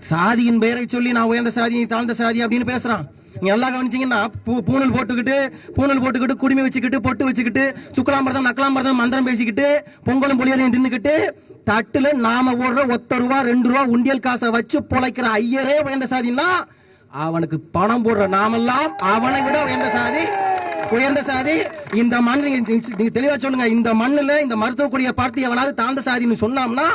சாதியின் பெயரை சொல்லி நான் உயர்ந்த சாதி நீ தாழ்ந்த சாதி அப்படின்னு பேசுறான். நீங்க நல்லா கவனிச்சிங்கன்னா பூ- பூணல் போட்டுக்கிட்டு பூணல் போட்டுக்கிட்டு குடுமி வச்சுக்கிட்டு பொட்டு வச்சுக்கிட்டு சுக்கலாம்பரதம் நக்கலாம்பரதம் மந்திரம் பேசிக்கிட்டு பொங்கலும் புளியதையும் தின்னுக்கிட்டு தட்டுல நாம ஓடுற ஒத்த ரூபா ரெண்டு ரூபா உண்டியல் காசை வச்சு பொழைக்கிற ஐயரே உயர்ந்த சாதின்னா அவனுக்கு பணம் போடுற நாமெல்லாம் அவனை விட உயர்ந்த சாதி உயர்ந்த சாதி. இந்த மண் நீங்க தெளிவா சொல்லுங்க இந்த மண்ணுல இந்த மருத்துவக்குடிய பார்த்து எவனாவது தாழ்ந்த சாதின்னு சொன்னோம்னா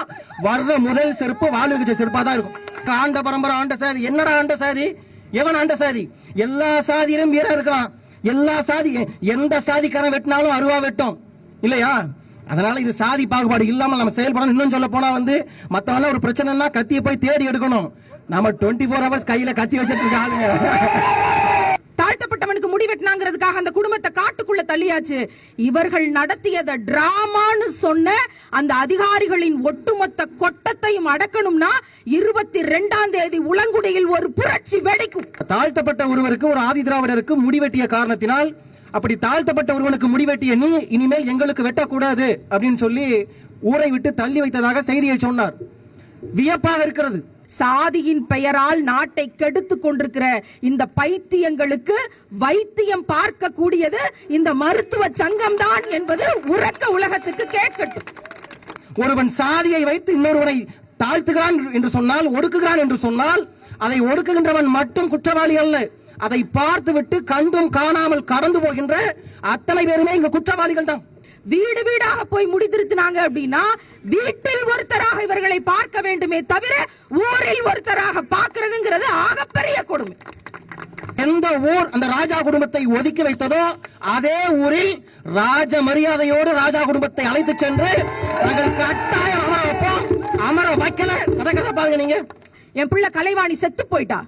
வர்ற முதல் செருப்பு வாழ்வு செருப்பா தான் இருக்கும். ஆண்ட பரம்பரை ஆண்ட சாதி. என்னடா ஆண்ட சாதி? எவன் ஆண்ட சாதி? எல்லா சாதியிலும் வீரர் இருக்கலாம். எல்லா சாதி எந்த சாதிக்காரன் வெட்டினாலும் அருவா வெட்டும். இல்லையா? அதனால இது சாதி பாகுபாடு இல்லாமல் நம்ம செயல்படணும். இன்னும் சொல்ல போனா வந்து மத்தவங்க ஒரு பிரச்சனைனா கத்தியை போய் தேடி எடுக்கணும். நம்ம டுவெண்ட்டி ஃபோர் ஹவர்ஸ் கையில கத்தி வச்சிட்டு இருக்க ஆளுங்க. தாழ்த்தப்பட்டவனுக்கு முடி வெட்டினாங்கிறதுக்காக அந்த குடும்பத்தை காட்டுக்குள்ள தள்ளியாச்சு. இவர்கள் நடத்தியத டிராமான்னு சொன்ன அந்த அதிகாரிகளின் ஒட்டுமொத்த கொட்டத்தையும் அடக்கணும்னா இருபத்தி ரெண்டாம் தேதி உளங்குடியில் ஒரு புரட்சி வெடிக்கும். தாழ்த்தப்பட்ட ஒருவருக்கு ஒரு ஆதி திராவிடருக்கு முடிவெட்டிய காரணத்தினால் அப்படி தாழ்த்தப்பட்ட ஒருவனுக்கு முடிவெட்டிய நீ இனிமேல் எங்களுக்கு வெட்டக்கூடாது அப்படின்னு சொல்லி ஊரை விட்டு தள்ளி வைத்ததாக செய்தியை சொன்னார். வியப்பாக இருக்கிறது. சாதியின் பெயரால் நாட்டை கெடுத்து கொண்டிருக்கிற இந்த பைத்தியங்களுக்கு வைத்தியம் பார்க்க கூடியது இந்த மருத்துவ சங்கம் தான் என்பது உறக்க உலகத்துக்கு கேட்கட்டும். ஒருவன் சாதியை வைத்து இன்னொருவனை தாழ்த்துகிறான் என்று சொன்னால் ஒடுக்குகிறான் என்று சொன்னால் அதை ஒடுக்குகின்றவன் மட்டும் குற்றவாளி அல்ல. அதை பார்த்துவிட்டு கண்டும் காணாமல் கடந்து போகின்ற அத்தனை பேருமே இங்க குற்றவாளிகள் தான் வீடு வீடாக போய் முடித்திருத்தினாங்க அப்படின்னா வீட்டில் ஒருத்தராக இவர்களை பார்க்க வேண்டுமே தவிர ஊரில் ஒருத்தராக பார்க்கிறதுங்கிறது ஆகப்பெரிய கொடுமை. எந்த ஊர் அந்த ராஜா குடும்பத்தை ஒதுக்கி வைத்ததோ அதே ஊரில் ராஜ மரியாதையோடு ராஜா குடும்பத்தை அழைத்து சென்று நாங்கள் கட்டாயம் அமர வைப்போம். அமர வைக்கல. நடக்கிறத பாருங்க நீங்க. என் பிள்ளை கலைவாணி செத்து போயிட்டா?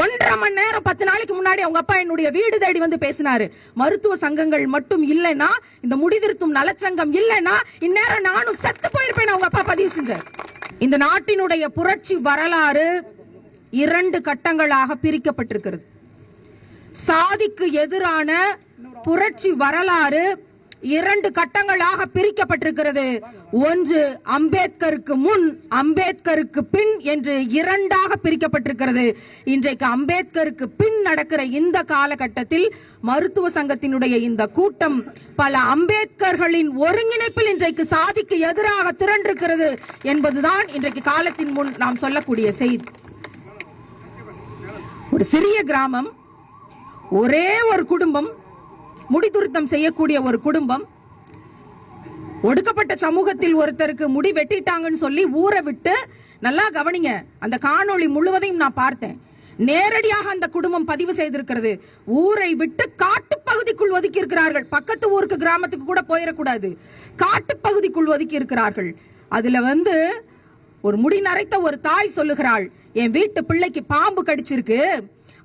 ஒன்றரை மணி நேரம் பத்து நாளைக்கு முன்னாடி அவங்க அப்பா என்னுடைய வீடு தேடி வந்து பேசினாரு. மருத்துவ சங்கங்கள் மட்டும் இல்லைன்னா இந்த முடிதிருத்தும் நலச்சங்கம் இல்லைன்னா இந்நேரம் நானும் செத்து போயிருப்பேன் அவங்க அப்பா பதிவு செஞ்சார். இந்த நாட்டினுடைய புரட்சி வரலாறு இரண்டு கட்டங்களாக பிரிக்கப்பட்டிருக்கிறது. சாதிக்கு எதிரான புரட்சி வரலாறு இரண்டு கட்டங்களாக பிரிக்கப்பட்டிருக்கிறது. ஒன்று அம்பேத்கருக்கு முன் அம்பேத்கருக்கு பின் என்று இரண்டாக பிரிக்கப்பட்டிருக்கிறது. இன்றைக்கு அம்பேத்கருக்கு பின் நடக்கிற இந்த காலகட்டத்தில் மருத்துவ சங்கத்தினுடைய இந்த கூட்டம் பல அம்பேத்கர்களின் ஒருங்கிணைப்பில் இன்றைக்கு சாதிக்கு எதிராக திரண்டிருக்கிறது என்பதுதான் இன்றைக்கு காலத்தின் முன் நாம் சொல்லக்கூடிய செய்தி. ஒரு சிறிய கிராமம் ஒரே ஒரு குடும்பம் முடிதுருத்தம் செய்யக்கூடிய ஒரு குடும்பம் ஒடுக்கப்பட்ட சமூகத்தில் ஒருத்தருக்கு முடி வெட்டிட்டாங்கன்னு சொல்லி ஊரை விட்டு நல்லா கவனிங்க. அந்த காணொளி முழுவதையும் நான் பார்த்தேன். நேரடியாக அந்த குடும்பம் பதிவு செய்திருக்கிறது. ஊரை விட்டு காட்டுப்பகுதிக்குள் ஒதுக்கி இருக்கிறார்கள் பக்கத்து ஊருக்கு கிராமத்துக்கு கூட போயிடக்கூடாது. காட்டுப்பகுதிக்குள் ஒதுக்கி இருக்கிறார்கள் அதுல வந்து ஒரு முடி நரைத்த ஒரு தாய் சொல்லுகிறாள். என் வீட்டு பிள்ளைக்கு பாம்பு கடிச்சிருக்கு.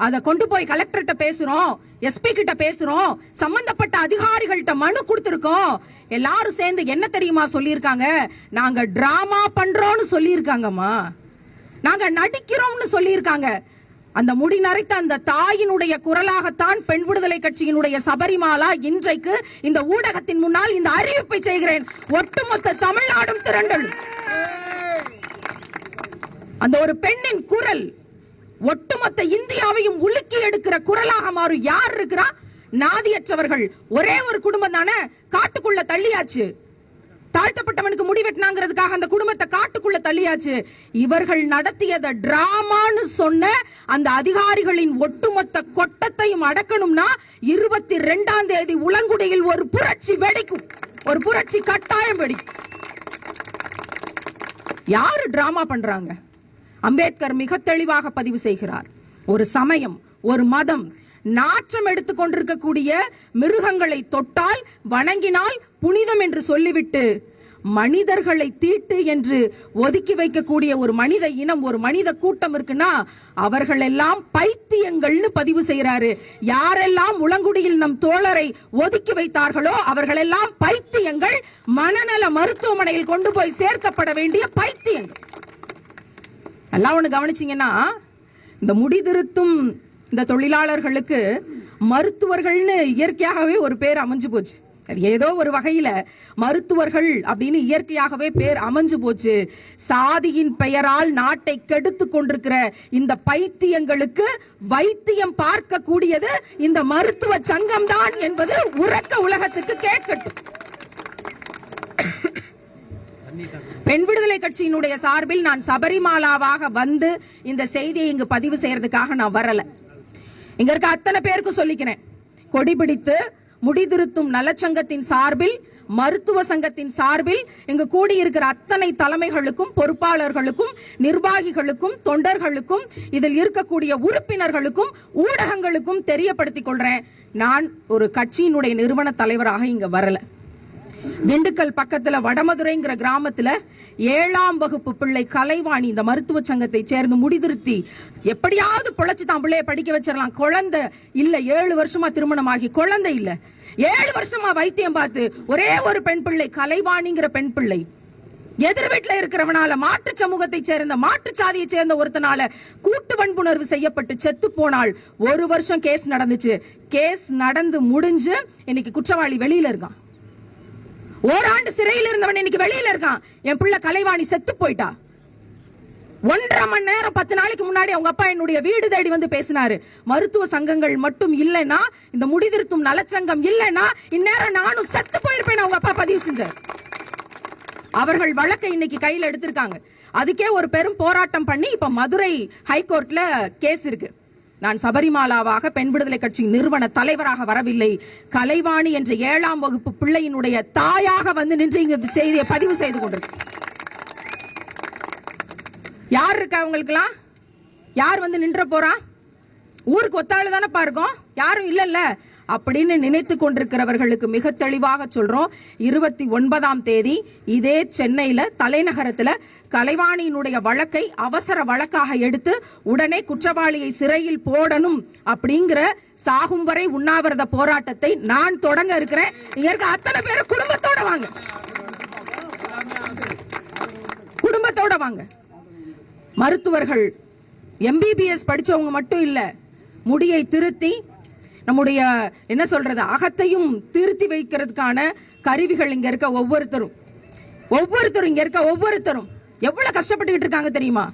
அதை கொண்டு போய் கலெக்டர்கிட்ட பேசுறோம் எஸ்பி கிட்ட பேசுறோம் சம்பந்தப்பட்ட அதிகாரிகள்கிட்ட மனு கொடுத்துருக்கோம். எல்லாரும் சேர்ந்து என்ன தெரியுமா சொல்லியிருக்காங்க? நாங்க டிராமா பண்றோம்னு சொல்லியிருக்காங்கம்மா. நாங்க நடிக்கிறோம்னு சொல்லியிருக்காங்க. அந்த முடி நரைத்த அந்த தாயினுடைய குரலாகத்தான் பெண் விடுதலை கட்சியினுடைய சபரிமாலா இன்றைக்கு இந்த ஊடகத்தின் முன்னால் இந்த அறிவிப்பை செய்கிறேன். ஒட்டுமொத்த தமிழ்நாடும் திரண்டல். அந்த ஒரு பெண்ணின் குரல் ஒட்டுமொத்த இந்தியாவையும் உலுக்கி எடுக்கிற குரலாக மாறும் யார் இருக்கிறா? நாதியற்றவர்கள். ஒரே ஒரு குடும்பம் தானே? காட்டுக்குள்ள தள்ளியாச்சு. தாழ்த்தப்பட்டவனுக்கு முடி வெட்டினாங்கிறதுக்காக அந்த குடும்பத்தை காட்டுக்குள்ள தள்ளியாச்சு. இவர்கள் நடத்தியத டிராமான்னு சொன்ன அந்த அதிகாரிகளின் ஒட்டுமொத்த கொட்டத்தையும் அடக்கணும்னா இருபத்தி ரெண்டாம் தேதி உளங்குடியில் ஒரு புரட்சி வெடிக்கும். ஒரு புரட்சி கட்டாயம் வெடிக்கும். யாரு டிராமா பண்றாங்க? அம்பேத்கர் மிக தெளிவாக பதிவு செய்கிறார். ஒரு சமயம் ஒரு மதம் நாற்றம் எடுத்துக்கொண்டிருக்கக்கூடிய மிருகங்களை தொட்டால் வணங்கினால் புனிதம் என்று சொல்லிவிட்டு மனிதர்களை தீட்டு என்று ஒதுக்கி வைக்கக்கூடிய ஒரு மனித இனம் ஒரு மனித கூட்டம் இருக்குன்னா அவர்கள் எல்லாம் பைத்தியங்கள்னு பதிவு செய்யறாரு யாரெல்லாம் உளங்குடியில் நம் தோழரை ஒதுக்கி வைத்தார்களோ அவர்களெல்லாம் பைத்தியங்கள் மனநல மருத்துவமனையில் கொண்டு போய் சேர்க்கப்பட வேண்டிய பைத்தியங்கள். எல்லாம் ஒண்ணு கவனிச்சீங்கன்னா இந்த முடிதிருத்தும் இந்த தொழிலாளர்களுக்கு மருத்துவர்கள்னு இயற்கையாகவே ஒரு பேர் அமைஞ்சு போச்சு. அது ஏதோ ஒரு வகையில மருத்துவர்கள் அப்படின்னு இயற்கையாகவே பேர் அமைஞ்சு போச்சு. சாதியின் பெயரால் நாட்டை கெடுத்து கொண்டிருக்கிற இந்த பைத்தியங்களுக்கு வைத்தியம் பார்க்கக்கூடியது இந்த மருத்துவ சங்கம் தான் என்பது உறக்க உலகத்துக்கு கேட்கட்டும். பெண் விடுதலை கட்சியினுடைய சார்பில் நான் சபரிமாலாவாக வந்து இந்த செய்தியை இங்கு பதிவு செய்யறதுக்காக நான் வரல. இங்க இருக்க அத்தனை பேருக்கும் சொல்லிக்கிறேன். கொடி பிடித்து முடிதிருத்தும் நலச்சங்கத்தின் சார்பில் மருத்துவ சங்கத்தின் சார்பில் இங்கு கூடியிருக்கிற அத்தனை தலைமைகளுக்கும் பொறுப்பாளர்களுக்கும் நிர்வாகிகளுக்கும் தொண்டர்களுக்கும் இதில் இருக்கக்கூடிய உறுப்பினர்களுக்கும் ஊடகங்களுக்கும் தெரியப்படுத்திக் கொள்றேன். நான் ஒரு கட்சியினுடைய நிறுவன தலைவராக இங்க வரல. திண்டுக்கல் பக்கத்துல வடமதுரைங்கிற கிராமத்துல ஏழாம் வகுப்பு பிள்ளை கலைவாணி இந்த மருத்துவ சங்கத்தை சேர்ந்து முடிதிருத்தி எப்படியாவது பொழைச்சு தான் பிள்ளைய படிக்க வச்சிடலாம். குழந்தை இல்ல ஏழு வருஷமா திருமணம் ஆகி குழந்தை இல்ல. ஏழு வருஷமா வைத்தியம் பார்த்து ஒரே ஒரு பெண் பிள்ளை கலைவாணிங்கிற பெண் பிள்ளை. எதிர் வீட்டுல இருக்கிறவனால மாற்று சமூகத்தை சேர்ந்த மாற்று சாதியை சேர்ந்த ஒருத்தனால கூட்டு வன்புணர்வு செய்யப்பட்டு செத்து போனால் ஒரு வருஷம் கேஸ் நடந்துச்சு. கேஸ் நடந்து முடிஞ்சு இன்னைக்கு குற்றவாளி வெளியில இருக்கான். ஓராண்டு சிறையில் இருந்தவன் இன்னைக்கு வெளியில இருக்கான். என் பிள்ளை கலைவாணி செத்து போயிட்டா. ஒன்றரை மணி நேரம் பத்து நாளைக்கு முன்னாடி அவங்க அப்பா என்னுடைய வீடு தேடி வந்து பேசினாரு. மருத்துவ சங்கங்கள் மட்டும் இல்லைன்னா இந்த முடிதிருத்தும் நலச்சங்கம் இல்லைன்னா இந்நேரம் நானும் செத்து போயிருப்பேன் அவங்க அப்பா பதிவு செஞ்சார். அவர்கள் வழக்கை இன்னைக்கு கையில் எடுத்திருக்காங்க. அதுக்கே ஒரு பெரும் போராட்டம் பண்ணி இப்ப மதுரை ஹைகோர்ட்ல கேஸ் இருக்கு. நான் சபரிமாலாவாக பெண் விடுதலை கட்சி நிறுவன தலைவராக வரவில்லை. கலைவாணி என்ற ஏழாம் வகுப்பு பிள்ளையினுடைய தாயாக வந்து நின்று இங்க செய்தியை பதிவு செய்து கொண்டிருக்கேன் யார் இருக்கா அவங்களுக்குலாம் யார் வந்து நின்ற போறா? ஊருக்கு ஒத்தாள் தானப்பா இருக்கோம்? யாரும் இல்லைல்ல. அப்படின்னு நினைத்து கொண்டிருக்கிறவர்களுக்கு மிக தெளிவாக சொல்றோம். இருபத்தி ஒன்பதாம் தேதி இதே சென்னையில தலைநகரத்துல கலைவாணியினுடைய வழக்கை அவசர வழக்காக எடுத்து உடனே குற்றவாளியை சிறையில் போடணும் அப்படிங்கிற சாகும் வரை உண்ணாவிரத போராட்டத்தை நான் தொடங்க இருக்கிறேன். இங்க இருக்க அத்தனை பேரும் குடும்பத்தோட வாங்க. குடும்பத்தோட வாங்க. மருத்துவர்கள் எம்பிபிஎஸ் படிச்சவங்க மட்டும் இல்லை முடியை திருத்தி நம்முடைய என்ன சொல்றது அகத்தையும் திருத்தி வைக்கிறதுக்கான கருவிகள் இங்க இருக்க ஒவ்வொருத்தரும். ஒவ்வொருத்தரும் இங்க இருக்க ஒவ்வொருத்தரும். எவ்வளவு கஷ்டப்பட்டுக்கிட்டு இருக்காங்க தெரியுமா?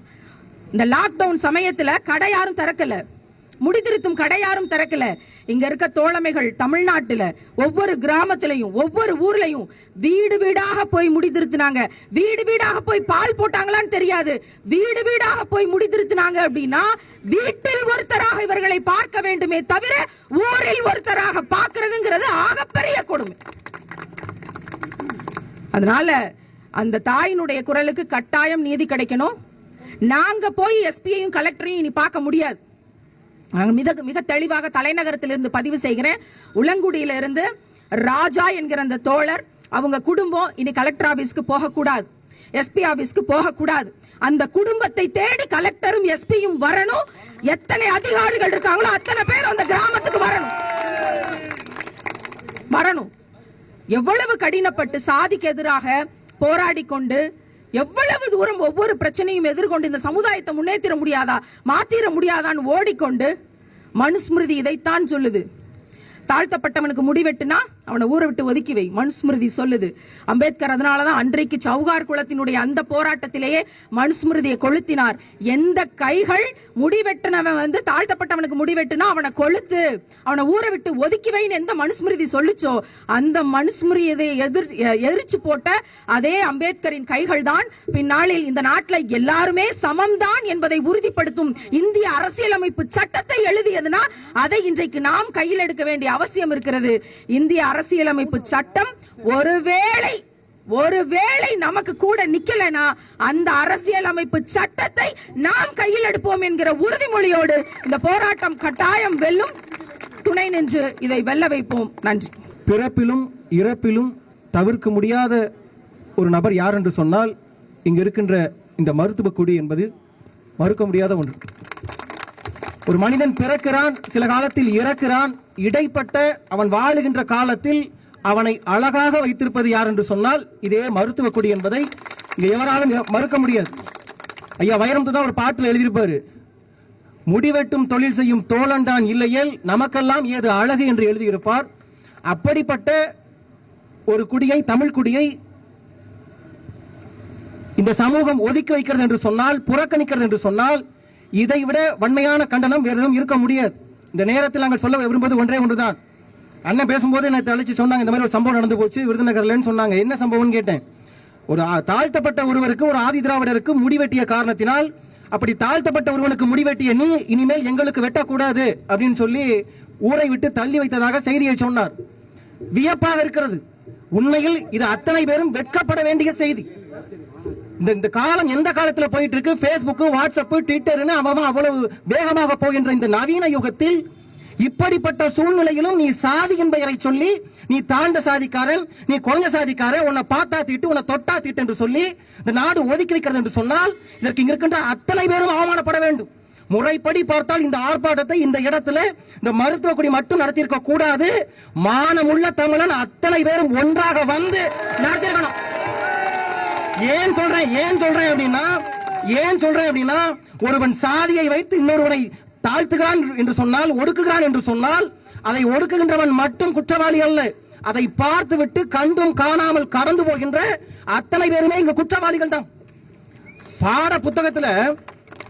இந்த லாக்டவுன் சமயத்துல கடை யாரும் திறக்கல. முடிதிருத்தும் கடை யாரும் திறக்கல. இங்க இருக்க தோழமைகள் தமிழ்நாட்டில் ஒவ்வொரு கிராமத்திலையும் ஒவ்வொரு ஊர்லையும் வீடு வீடாக போய் முடித்திருத்தினாங்க வீடு வீடாக போய் பால் போட்டாங்களான்னு தெரியாது. வீடு வீடாக போய் முடித்திருத்தினாங்க அப்படின்னா வீட்டில் ஒருத்தராக இவர்களை பார்க்க வேண்டுமே தவிர ஊரில் ஒருத்தராக பார்க்கிறதுங்கிறது ஆகப்பெரிய கொடுமை. அதனால அந்த தாயினுடைய குரலுக்கு கட்டாயம் நீதி கிடைக்கணும். நாங்க போய் எஸ்பியையும் கலெக்டரையும் இனி பார்க்க முடியாது. மிக மிக தெளிவாக தலைநகரத்திலிருந்து பதிவு செய்கிறேன். உளங்குடியிலேருந்து ராஜா என்கிற அந்த தோழர் அவங்க குடும்பம் இனி கலெக்டர் ஆபீஸ்க்கு போகக்கூடாது. எஸ்பி ஆபீஸ்க்கு போகக்கூடாது. அந்த குடும்பத்தை தேடி கலெக்டரும் எஸ்பியும் வரணும். எத்தனை அதிகாரிகள் இருக்காங்களோ அத்தனை பேர் அந்த கிராமத்துக்கு வரணும். வரணும். எவ்வளவு கடினப்பட்டு சாதிக்கு எதிராக போராடி கொண்டு எவ்வளவு தூரம் ஒவ்வொரு பிரச்சனையும் எதிர்கொண்டு இந்த சமுதாயத்தை முன்னேற்றிட முடியாதா மாத்திர முடியாதான்னு ஓடிக்கொண்டு மனுஸ்மிருதி இதைத்தான் சொல்லுது. தாழ்த்தப்பட்டவனுக்கு முடிவெட்டுனா அவனை ஊரை விட்டு ஒதுக்கி வை. மனுஸ்மிருதி சொல்லுது. அம்பேத்கர் அதனாலதான் அன்றைக்கு சவுகார் குளத்தினுடைய அந்த போராட்டத்திலேயே மனுஸ்மிருதியை கொளுத்தினார். எந்த கைகள் முடிவெட்டினவன் வந்து தாழ்த்தப்பட்டவனுக்கு முடிவெட்டுனா அவனை கொளுத்து. அவனை ஊரை விட்டு ஒதுக்கி வைன்னு எந்த மனுஸ்மிருதி சொல்லுச்சோ அந்த மனுஸ்மிருதியை எதிர் எரிச்சு போட்ட அதே அம்பேத்கரின் கைகள் தான் பின்னாளில் இந்த நாட்டில் எல்லாருமே சமம்தான் என்பதை உறுதிப்படுத்தும் இந்திய அரசியலமைப்பு சட்டத்தை எழுதியதுனா அதை இன்றைக்கு நாம் கையில் எடுக்க வேண்டிய அவசியம் இருக்கிறது. இந்திய அரசியலமைப்பு சட்டம் ஒருவேளை ஒருவேளை நமக்கு கூட நிக்கலனா அந்த அரசியலமைப்பு சட்டத்தை நாம் கையில் எடுப்போம் என்கிற உறுதிமொழியோடு இந்த போராட்டம் கட்டாயம் வெல்லும். துணை நின்று இதை வெல்ல வைப்போம். நன்றி. பிறப்பிலும் இறப்பிலும் தவிர்க்க முடியாத ஒரு நபர் யார் என்று சொன்னால் இங்கு இருக்கின்ற இந்த மருத்துவ குடி என்பது மறுக்க முடியாத ஒன்று. ஒரு மனிதன் பிறக்கிறான் சில காலத்தில் இறக்கிறான் இடைப்பட்ட அவன் வாழுகின்ற காலத்தில் அவனை அழகாக வைத்திருப்பது யார் என்று சொன்னால் இதே மருத்துவ குடி என்பதை இங்கே எவராலும் மறுக்க முடியாது. ஐயா வைரமுத்து தான் ஒரு பாட்டில் எழுதியிருப்பாரு. முடிவெட்டும் தொழில் செய்யும் தோழன்தான் இல்லையேல் நமக்கெல்லாம் ஏது அழகு என்று எழுதியிருப்பார். அப்படிப்பட்ட ஒரு குடியை தமிழ் குடியை இந்த சமூகம் ஒதுக்கி வைக்கிறது என்று சொன்னால் புறக்கணிக்கிறது என்று சொன்னால் இதை விட வன்மையான கண்டனம் வேறு எதுவும் இருக்க முடியாது. இந்த நேரத்தில் நாங்கள் சொல்ல விரும்புவது ஒன்றே ஒன்றுதான். அண்ணன் பேசும்போது என்னை அழைச்சி சொன்னாங்க இந்த மாதிரி ஒரு சம்பவம் நடந்து போச்சு விருதுநகர்லன்னு சொன்னாங்க. என்ன சம்பவம்னு கேட்டேன். ஒரு தாழ்த்தப்பட்ட ஒருவருக்கு ஒரு ஆதி திராவிடருக்கு முடிவெட்டிய காரணத்தினால் அப்படி தாழ்த்தப்பட்ட ஒருவனுக்கு முடிவெட்டிய நீ இனிமேல் எங்களுக்கு வெட்டக்கூடாது அப்படின்னு சொல்லி ஊரை விட்டு தள்ளி வைத்ததாக செய்தியை சொன்னார். வியப்பாக இருக்கிறது. உண்மையில் இது அத்தனை பேரும் வெட்கப்பட வேண்டிய செய்தி. இந்த இந்த காலம் எந்த காலத்தில் போயிட்டு இருக்கு Facebook வாட்ஸ்அப் ட்விட்டர்னு அவன் அவ்வளவு வேகமாக போகின்ற இந்த நவீன யுகத்தில் இப்படிப்பட்ட சூழ்நிலையிலும் நீ சாதி என்பதை சொல்லி நீ தாழ்ந்த சாதிக்காரன் நீ குறைஞ்ச சாதிக்காரன் உன்னை பார்த்தா திட்டு உன்னை தொட்டா திட்டு என்று சொல்லி இந்த நாடு ஒதுக்கி வைக்கிறது என்று சொன்னால் இதற்கு இங்க இருக்கின்ற அத்தனை பேரும் அவமானப்பட வேண்டும். முறைப்படி பார்த்தால் இந்த ஆர்ப்பாட்டத்தை இந்த இடத்துல இந்த மருத்துவ குடி மட்டும் நடத்தியிருக்க கூடாது. மானமுள்ள தமிழன் அத்தனை பேரும் ஒன்றாக வந்து நடத்தியிருக்கணும். ஏன் சொல்றேன் ஏன் சொல்றேன் அப்படின்னா ஏன் சொல்றேன் அப்படின்னா ஒருவன் சாதியை வைத்து இன்னொருவனை தாழ்த்துகிறான் என்று சொன்னால் ஒடுக்குகிறான் என்று சொன்னால் அதை ஒடுக்குகின்றவன் மட்டும் குற்றவாளி அல்ல. அதை பார்த்துவிட்டு கண்டும் காணாமல் கடந்து போகின்ற அத்தனை பேருமே இங்க குற்றவாளிகள் தான். பாட புத்தகத்துல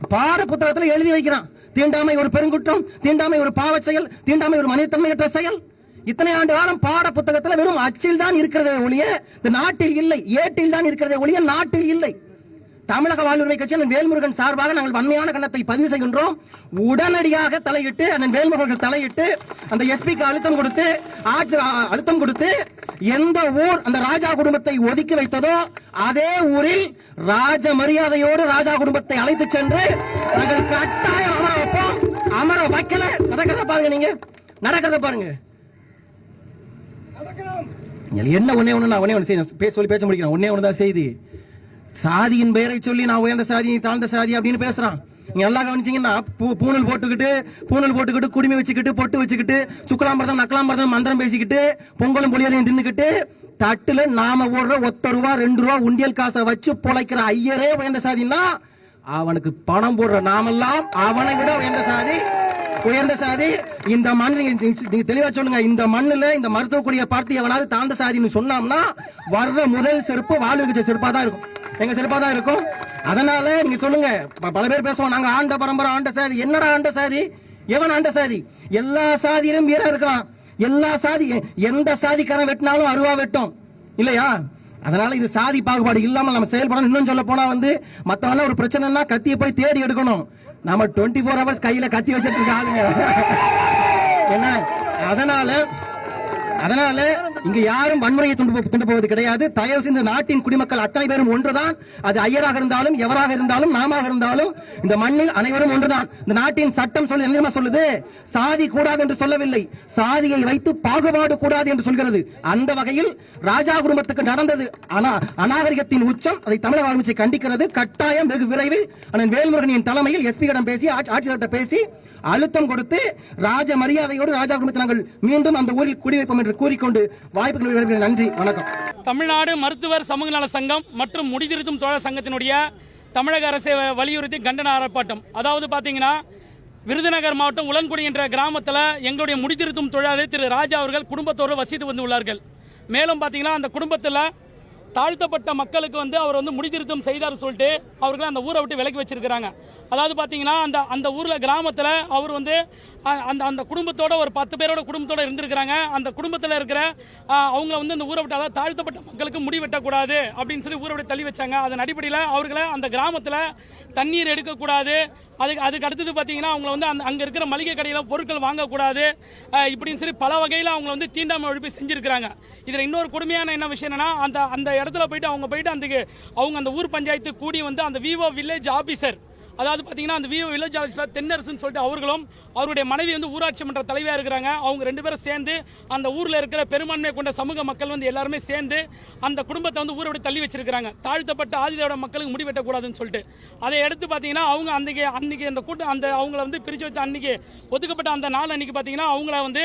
பாட புத்தகத்துல எழுதி வைக்கிறான். தீண்டாமை ஒரு பெருங்குற்றம் தீண்டாமை ஒரு பாவச் செயல் தீண்டாமை ஒரு மனிதத்தன்மையற்ற செயல். இத்தனை ஆண்டு காலம் பாட புத்தகத்துல வெறும் அச்சில் தான் இருக்கிறதே ஒழிய இந்த நாட்டில் இல்லை ஏட்டில் தான் இருக்கிறதே ஒழிய நாட்டில் இல்லை. தமிழக வாழ்வுரிமை கட்சி அண்ணன் வேல்முருகன் சார்பாக நாங்கள் வன்மையான கண்டத்தை பதிவு செய்கின்றோம். உடனடியாக தலையிட்டு அண்ணன் வேல்முருகன் தலையிட்டு அந்த எஸ்பிக்கு அழுத்தம் கொடுத்து ஆட்சி அழுத்தம் கொடுத்து எந்த ஊர் அந்த ராஜா குடும்பத்தை ஒதுக்கி வைத்ததோ அதே ஊரில் ராஜ மரியாதையோடு ராஜா குடும்பத்தை அழைத்து சென்று நாங்கள் கட்டாயம் அமர வைப்போம். அமர வைக்கல. நடக்கிறத பாருங்க நீங்க. நடக்கிறத பாருங்க. என்ன ஒன்னே ஒன்று நான் ஒண்ணே ஒன்று செய்ய பேச சொல்லி பேச முடிக்கிறேன் ஒன்னே ஒன்று தான் செய்தி? சாதியின் பெயரை சொல்லி நான் உயர்ந்த சாதி நீ தாழ்ந்த சாதி அப்படின்னு பேசுகிறான் நீங்கள் நல்லா கவனிச்சிங்கன்னா பூ- பூணல் போட்டுக்கிட்டு பூணல் போட்டுக்கிட்டு குடுமி வச்சுக்கிட்டு பொட்டு வச்சுக்கிட்டு சுக்கலாம்பரதம் நக்கலாம்பரதம் மந்திரம் பேசிக்கிட்டு பொங்கலும் புளியதையும் தின்னுக்கிட்டு தட்டில் நாம ஓடுற ஒத்த ரூபா ரெண்டு ரூபா உண்டியல் காசை வச்சு பொழைக்கிற ஐயரே உயர்ந்த சாதின்னா அவனுக்கு பணம் போடுற நாமெல்லாம் அவனை விட உயர்ந்த சாதி. உயர்ந்த சாதி இந்த மண் நீங்க தெளிவா சொல்லுங்க இந்த மண்ணுல இந்த மருத்துவக்குடிய பார்த்து எவனாவது தாழ்ந்த சாதின்னு சொன்னோம்னா வர்ற முதல் செருப்பு வாழ்வு வச்ச செருப்பா தான் இருக்கும். எங்க செருப்பா தான் இருக்கும்? அதனால நீங்க சொல்லுங்க பல பேர் பேசுவோம் நாங்க ஆண்ட பரம்பரை ஆண்ட சாதி. என்னடா ஆண்ட சாதி? எவன் ஆண்ட சாதி? எல்லா சாதியிலும் வீரம் இருக்கலாம். எல்லா சாதி எந்த சாதிக்காரன் வெட்டினாலும் அருவா வெட்டும். இல்லையா? அதனால இது சாதி பாகுபாடு இல்லாமல் நம்ம செயல்படணும். இன்னும் சொல்ல போனா வந்து மற்றவங்க ஒரு பிரச்சனைனா கத்தியை போய் தேடி எடுக்கணும். நம்ம டுவெண்ட்டி ஃபோர் ஹவர்ஸ் கையில கத்தி வச்சிட்டு இருக்க ஆளுங்க. என்ன அதனால அதனால இங்க யாரும் வன்முறையை துண்டு துண்டு போவது கிடையாது. தயவு செய்து நாட்டின் குடிமக்கள் அத்தனை பேரும் ஒன்றுதான். அது ஐயராக இருந்தாலும் எவராக இருந்தாலும் நாமாக இருந்தாலும் இந்த மண்ணில் அனைவரும் ஒன்றுதான். இந்த நாட்டின் சட்டம் சொல்லு என்ன சொல்லுது? சாதி கூடாது என்று சொல்லவில்லை. சாதியை வைத்து பாகுபாடு கூடாது என்று சொல்கிறது. அந்த வகையில் ராஜா குடும்பத்துக்கு நடந்தது ஆனா அநாகரிகத்தின் உச்சம். அதை தமிழக ஆளுமையை கண்டிக்கிறது. கட்டாயம் வெகு விரைவில் அண்ணன் வேல்முருகனின் தலைமையில் எஸ்பியிடம் பேசி ஆட்சி- ஆட்சியர்கிட்ட பேசி அழுத்தம் கொடுத்து ராஜ மரியாதையோடு ராஜா குடும்பத்தை நாங்கள் மீண்டும் அந்த ஊரில் குடிவைப்போம் என்று கூறிக்கொண்டு வாய்ப்புகள் நன்றி வணக்கம். தமிழ்நாடு மருத்துவர் சமூக நல சங்கம் மற்றும் முடிதிருத்தும் தோழர் சங்கத்தினுடைய தமிழக அரசை வ- வலியுறுத்தி கண்டன ஆர்ப்பாட்டம். அதாவது பார்த்தீங்கன்னா விருதுநகர் மாவட்டம் உலன்குடி என்ற கிராமத்தில் எங்களுடைய முடிதிருத்தும் தொழிலாளர் திரு ராஜா அவர்கள் குடும்பத்தோடு வசித்து வந்து உள்ளார்கள் மேலும் பார்த்தீங்கன்னா அந்த குடும்பத்தில் தாழ்த்தப்பட்ட மக்களுக்கு வந்து அவர் வந்து முடிதிருத்தம் செய்தார் சொல்லிட்டு அவர்களை அந்த ஊரை விட்டு விலக்கி வச்சிருக்கிறாங்க. அதாவது பார்த்தீங்கன்னா அந்த அந்த ஊரில் கிராமத்தில் அவர் வந்து அந்த அந்த குடும்பத்தோட ஒரு பத்து பேரோட குடும்பத்தோட இருந்திருக்கிறாங்க. அந்த குடும்பத்தில் இருக்கிற அவங்கள வந்து அந்த ஊரை விட்டு அதாவது தாழ்த்தப்பட்ட மக்களுக்கு முடி வெட்டக்கூடாது அப்படின்னு சொல்லி ஊரை விட்டு தள்ளி வச்சாங்க. அதன் அடிப்படையில் அவர்களை அந்த கிராமத்தில் தண்ணீர் எடுக்கக்கூடாது. அதுக்கு அதுக்கு அடுத்தது பார்த்தீங்கன்னா அவங்கள வந்து அந்த அங்கே இருக்கிற மளிகை கடையில் பொருட்கள் வாங்கக்கூடாது. இப்படின்னு சொல்லி பல வகையில் அவங்கள வந்து தீண்டாமை ஒழிப்பு செஞ்சுருக்கிறாங்க. இதில் இன்னொரு கொடுமையான என்ன விஷயம் என்னன்னா அந்த அந்த இடத்துல போயிட்டு அவங்க போயிட்டு அந்த அவங்க அந்த ஊர் பஞ்சாயத்து கூடி வந்து அந்த விவோ வில்லேஜ் ஆஃபீஸர் அதாவது பார்த்தீங்கன்னா அந்த விவோ வில்லேஜ் ஆஃபீஸில் தென்னரசுன்னு சொல்லிட்டு அவர்களும் அவருடைய மனைவி வந்து ஊராட்சி மன்ற தலைவியாக இருக்கிறாங்க. அவங்க ரெண்டு பேரும் சேர்ந்து அந்த ஊரில் இருக்கிற பெரும்பான்மை கொண்ட சமூக மக்கள் வந்து எல்லாருமே சேர்ந்து அந்த குடும்பத்தை வந்து ஊரை விட்டு தள்ளி வச்சிருக்கிறாங்க. தாழ்த்தப்பட்ட ஆதிதோட மக்களுக்கு முடி வெட்டக்கூடாதுன்னு சொல்லிட்டு. அதை எடுத்து பார்த்தீங்கன்னா அவங்க அன்னைக்கு அன்னைக்கு அந்த கூட்டம் அந்த அவங்கள வந்து பிரித்து வச்ச அன்னைக்கு ஒதுக்கப்பட்ட அந்த நாள் அன்னைக்கு பார்த்தீங்கன்னா அவங்கள வந்து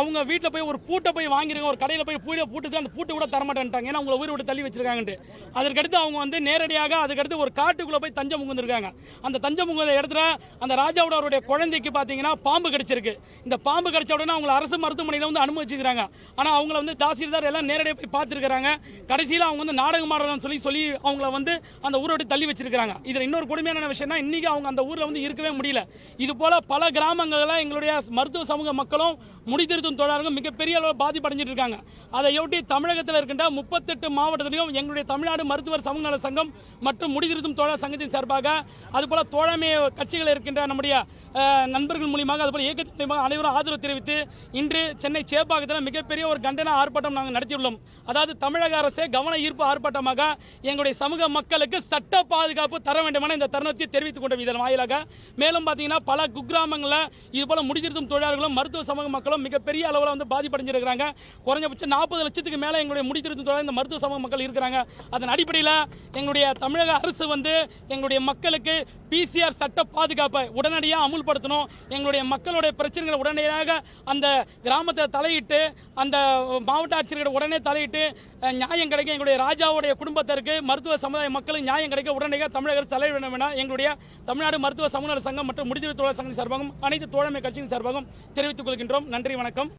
அவங்க வீட்டில் போய் ஒரு பூட்டை போய் வாங்கியிருக்காங்க ஒரு கடையில் போய் பூட்டை பூட்டுக்கு அந்த பூட்டை கூட தரமாட்டேன்ட்டாங்க. ஏன்னா அவங்கள ஊரை விட்டு தள்ளி வச்சிருக்காங்கன்ட்டு. அதற்கடுத்து அவங்க வந்து நேரடியாக அதுக்கடுத்து ஒரு காட்டுக்குள்ளே போய் தஞ்சம் புகுந்திருக்காங்க அந்த தஞ்சம் இடத்துல அந்த ராஜாவோட அவருடைய குழந்தைக்கு பார்த்தீங்கன்னா பாம்பு கடிச்சிருக்கு. இந்த பாம்பு கடிச்ச உடனே அவங்களை அரசு மருத்துவமனையில் வந்து அனுமதிச்சிருக்காங்க ஆனால் அவங்கள வந்து தாசில்தார் எல்லாம் நேரடியாக போய் பார்த்துருக்காங்க கடைசியில் அவங்க வந்து நாடகம் ஆடுறதுன்னு சொல்லி சொல்லி அவங்கள வந்து அந்த ஊரோட தள்ளி வச்சிருக்காங்க இதில் இன்னொரு கொடுமையான விஷயம்னா இன்றைக்கி அவங்க அந்த ஊரில் வந்து இருக்கவே முடியல. இது போல் பல கிராமங்களில் எங்களுடைய மருத்துவ சமூக மக்களும் முடித்திருத்தும் தொழிலாளர்கள் மிகப்பெரிய அளவில் பாதிப்படைஞ்சிட்டு இருக்காங்க. அதையொட்டி தமிழகத்தில் இருக்கின்ற முப்பத்தெட்டு மாவட்டத்திலையும் எங்களுடைய தமிழ்நாடு மருத்துவர் சமூக நல சங்கம் மற்றும் முடித்திருத்தும் தொழிலாளர் சங்கத்தின் சார்பாக அதுபோல தோழமை கட்சிகள் இருக்கின்ற நம்முடைய நண்பர்கள் மூலியமாக அதுபோல இயக்கத்தின் மூலியமாக அனைவரும் ஆதரவு தெரிவித்து இன்று சென்னை சேப்பாக்கத்தில் மிகப்பெரிய ஒரு கண்டன ஆர்ப்பாட்டம் நாங்கள் நடத்தியுள்ளோம். அதாவது தமிழக அரசே கவன ஈர்ப்பு ஆர்ப்பாட்டமாக எங்களுடைய சமூக மக்களுக்கு சட்ட பாதுகாப்பு தர வேண்டுமென இந்த தருணத்தை தெரிவித்துக் கொண்ட இதன் வாயிலாக. மேலும் பார்த்தீங்கன்னா பல குக்கிராமங்களில் இதுபோல் முடிதிருத்தும் தொழிலாளர்களும் மருத்துவ சமூக மக்களும் மிகப்பெரிய அளவில் வந்து பாதிப்படைஞ்சிருக்கிறாங்க. குறைஞ்சபட்சம் நாற்பது லட்சத்துக்கு மேலே எங்களுடைய முடித்திருத்தும் தொழிலாளர் இந்த மருத்துவ சமூக மக்கள் இருக்கிறாங்க. அதன் அடிப்படையில் எங்களுடைய தமிழக அரசு வந்து எங்களுடைய மக்களுக்கு பிசிஆர் சட்ட பாதுகாப்பை உடனடியாக அமுல்படுத்தணும். எங்களுடைய மக்களுடைய பிரச்சனைகளை உடனடியாக அந்த கிராமத்தில் தலையிட்டு அந்த மாவட்ட ஆட்சியர்கள் உடனே தலையிட்டு நியாயம் கிடைக்க எங்களுடைய ராஜாவுடைய குடும்பத்திற்கு மருத்துவ சமுதாய மக்களுக்கு நியாயம் கிடைக்க உடனடியாக தமிழக அரசு தலையிட வேண்டும் என எங்களுடைய தமிழ்நாடு மருத்துவ சமூக சங்கம் மற்றும் முடிதிரு தொழிலாளர் சங்கத்தின் சார்பாகவும் அனைத்து தோழமை கட்சியின் சார்பாகவும் தெரிவித்துக் கொள்கின்றோம். நன்றி வணக்கம்.